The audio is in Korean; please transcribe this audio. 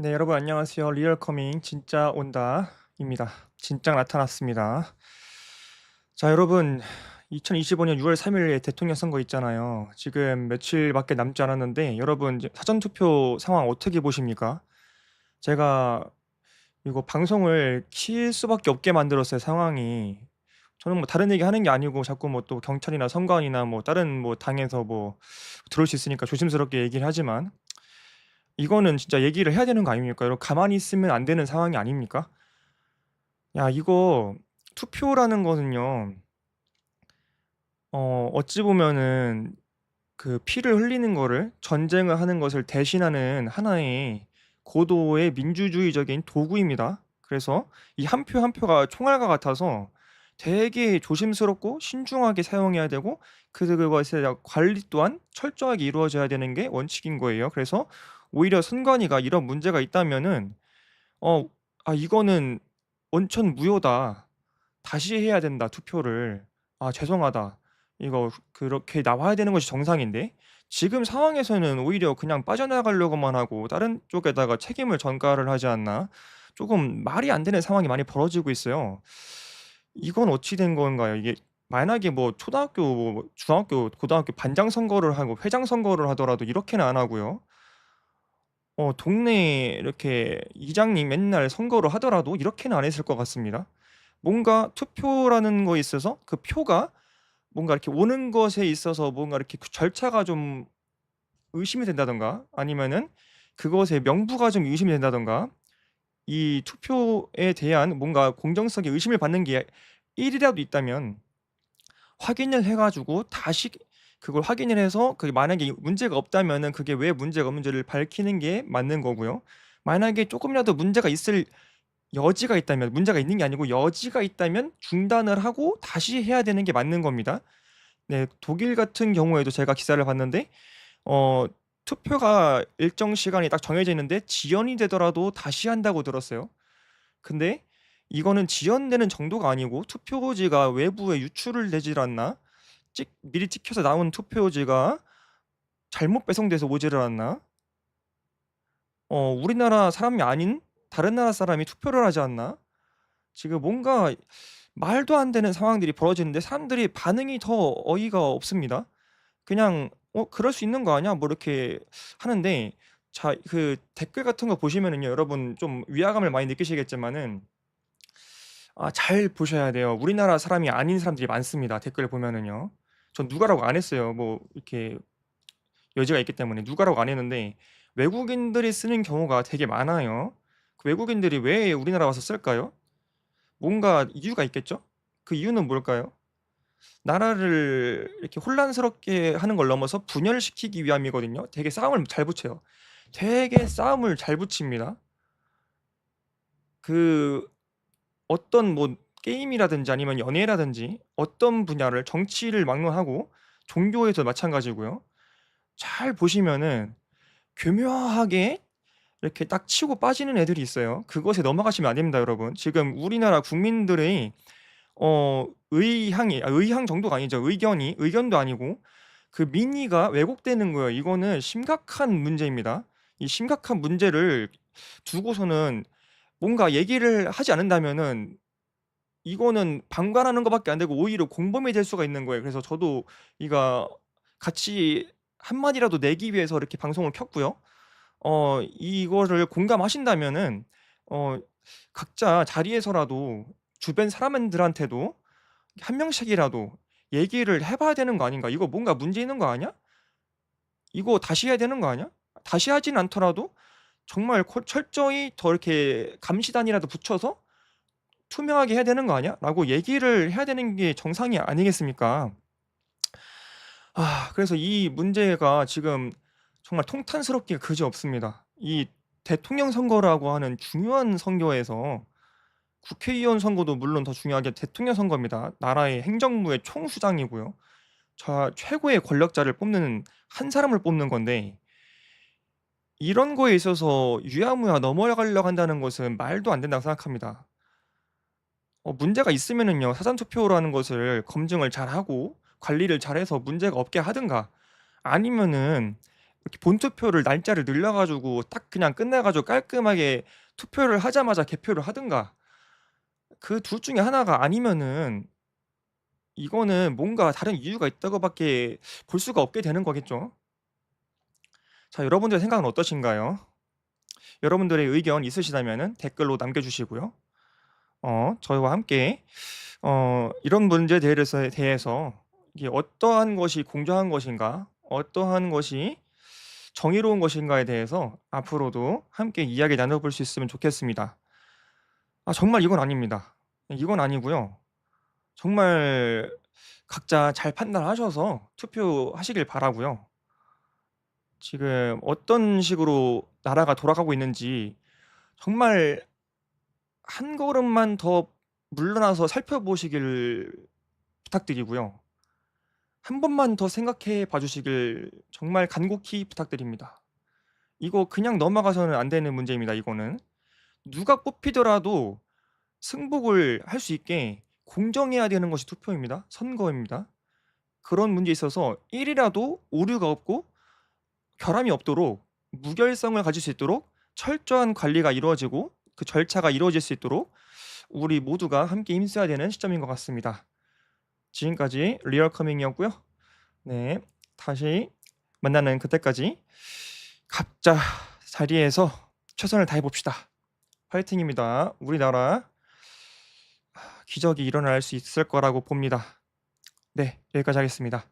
네, 여러분 안녕하세요. 리얼 커밍 진짜 온다입니다. 진짜 나타났습니다. 자, 여러분 2025년 6월 3일에 대통령 선거 있잖아요. 지금 며칠밖에 남지 않았는데 여러분 사전 투표 상황 어떻게 보십니까? 제가 이거 방송을 킬 수밖에 없게 만들었어요, 상황이. 저는 뭐 다른 얘기 하는 게 아니고 자꾸 뭐 또 경찰이나 선관위나 뭐 다른 뭐 당에서 뭐 들어올 수 있으니까 조심스럽게 얘기를 하지만 이거는 진짜 얘기를 해야 되는 거 아닙니까? 여러분 가만히 있으면 안 되는 상황이 아닙니까? 야, 이거 투표라는 거는요. 어, 어찌 보면은 그 피를 흘리는 거를 전쟁을 하는 것을 대신하는 하나의 고도의 민주주의적인 도구입니다. 그래서 이 한 표 한 표가 총알과 같아서 되게 조심스럽고 신중하게 사용해야 되고 그 그것에 관리 또한 철저하게 이루어져야 되는 게 원칙인 거예요. 그래서 오히려 선관위가 이런 문제가 있다면은 어, 아, 이거는 원천 무효다. 다시 해야 된다, 투표를. 아, 죄송하다. 이거 그렇게 나와야 되는 것이 정상인데 지금 상황에서는 오히려 그냥 빠져나가려고만 하고 다른 쪽에다가 책임을 전가를 하지 않나? 조금 말이 안 되는 상황이 많이 벌어지고 있어요. 이건 어찌 된 건가요? 이게 만약에 뭐 초등학교, 뭐 중학교, 고등학교 반장 선거를 하고 회장 선거를 하더라도 이렇게는 안 하고요. 어 동네에 이렇게 이장님 맨날 선거를 하더라도 이렇게는 안 했을 것 같습니다. 뭔가 투표라는 거에 있어서 그 표가 뭔가 이렇게 오는 것에 있어서 뭔가 이렇게 그 절차가 좀 의심이 된다든가 아니면은 그것의 명부가 좀 의심이 된다든가 이 투표에 대한 뭔가 공정성에 의심을 받는 게 1이라도 있다면 확인을 해 가지고 다시 그걸 확인을 해서 그게 만약에 문제가 없다면은 그게 왜 문제가 없는지를 밝히는 게 맞는 거고요. 만약에 쪼끔이라도 문제가 있을 여지가 있다면 문제가 있는 게 아니고 여지가 있다면 중단을 하고 다시 해야 되는 게 맞는 겁니다. 네 독일 같은 경우에도 제가 기사를 봤는데 어 투표가 일정 시간이 딱 정해져 있는데 지연이 되더라도 다시 한다고 들었어요. 근데 이거는 지연되는 정도가 아니고 투표지가 외부에 유출을 되질 않나 찍 미리 찍혀서 나온 투표지가 잘못 배송돼서 오지를 않나? 어 우리나라 사람이 아닌 다른 나라 사람이 투표를 하지 않나? 지금 뭔가 말도 안 되는 상황들이 벌어지는데 사람들이 반응이 더 어이가 없습니다. 그냥 "어 그럴 수 있는 거 아니야?" 뭐 이렇게 하는데 자 그 댓글 같은 거 보시면은요 여러분 좀 위화감을 많이 느끼시겠지만은 아 잘 보셔야 돼요. 우리나라 사람이 아닌 사람들이 많습니다 댓글을 보면은요. 전 누가라고 안 했어요. 뭐 이렇게 여지가 있기 때문에 누가라고 안 했는데 외국인들이 쓰는 경우가 되게 많아요. 그 외국인들이 왜 우리나라 와서 쓸까요? 뭔가 이유가 있겠죠? 그 이유는 뭘까요? 나라를 이렇게 혼란스럽게 하는 걸 넘어서 분열시키기 위함이거든요. 되게 싸움을 잘 붙여요. 되게 싸움을 잘 붙입니다. 그 어떤 뭐 게임이라든지 아니면 연애라든지 어떤 분야를 정치를 막론하고 종교에도 마찬가지고요. 잘 보시면은 교묘하게 이렇게 딱 치고 빠지는 애들이 있어요. 그것에 넘어가시면 안 됩니다, 여러분. 지금 우리나라 국민들의 어 의향이 아 의향 정도가 아니죠. 의견이 의견도 아니고 그 민의가 왜곡되는 거예요. 이거는 심각한 문제입니다. 이 심각한 문제를 두고서는 뭔가 얘기를 하지 않는다면은 이거는 방관하는 것밖에 안 되고 오히려 공범이 될 수가 있는 거예요. 그래서 저도 이거 같이 한 마디라도 내기 위해서 이렇게 방송을 켰고요. 어 이거를 공감하신다면은 어 각자 자리에서라도 주변 사람들한테도 한 명씩이라도 얘기를 해 봐야 되는 거 아닌가? "이거 뭔가 문제 있는 거 아니야? 이거 다시 해야 되는 거 아니야?" 다시 하진 않더라도 정말 콜 철저히 더 이렇게 감시단이라도 붙여서 " 투명하게 해야 되는 거 아니야?"라고 얘기를 해야 되는 게 정상이 아니겠습니까? 아 그래서 이 문제가 지금 정말 통탄스럽기가 그지 없습니다. 이 대통령 선거라고 하는 중요한 선거에서 국회의원 선거도 물론 더 중요하게 대통령 선거입니다. 나라의 행정부의 총수장이고요. 자 최고의 권력자를 뽑는 한 사람을 뽑는 건데 이런 거에 있어서 유야무야 넘어가려고 한다는 것은 말도 안 된다고 생각합니다. 어 문제가 있으면은요. 사전 투표라는 것을 검증을 잘하고 관리를 잘해서 문제가 없게 하든가 아니면은 이렇게 본투표를 날짜를 늘려 가지고 딱 그냥 끝내 가지고 깔끔하게 투표를 하자마자 개표를 하든가 그 둘 중에 하나가 아니면은 이거는 뭔가 다른 이유가 있다고밖에 볼 수가 없게 되는 거겠죠. 자 여러분들의 생각은 어떠신가요? 여러분들의 의견 있으시다면은 댓글로 남겨 주시고요. 어 저희와 함께 어 이런 문제에 대해서 대해서 이게 어떠한 것이 공정한 것인가, 어떠한 것이 정의로운 것인가에 대해서 앞으로도 함께 이야기 나눠 볼 수 있으면 좋겠습니다. 아 정말 이건 아닙니다. 이건 아니고요. 정말 각자 잘 판단하셔서 투표하시길 바라고요. 지금 어떤 식으로 나라가 돌아가고 있는지 정말 한 걸음만 더 물러나서 살펴보시길 부탁드리고요. 한 번만 더 생각해 봐 주시길 정말 간곡히 부탁드립니다. 이거 그냥 넘어가서는 안 되는 문제입니다 이거는. 누가 뽑히더라도 승복을 할 수 있게 공정해야 되는 것이 투표입니다. 선거입니다. 그런 문제에 있어서 1 이라도 오류가 없고 결함이 없도록 무결성을 가질 수 있도록 철저한 관리가 이루어지고 그 절차가 이루어질 수 있도록 우리 모두가 함께 힘써야 되는 시점인 것 같습니다. 지금까지 리얼 커밍이었고요. 네. 다시 만나는 그때까지 각자 자리에서 최선을 다해 봅시다. 화이팅입니다. 우리나라 기적이 일어날 수 있을 거라고 봅니다. 네. 여기까지 하겠습니다.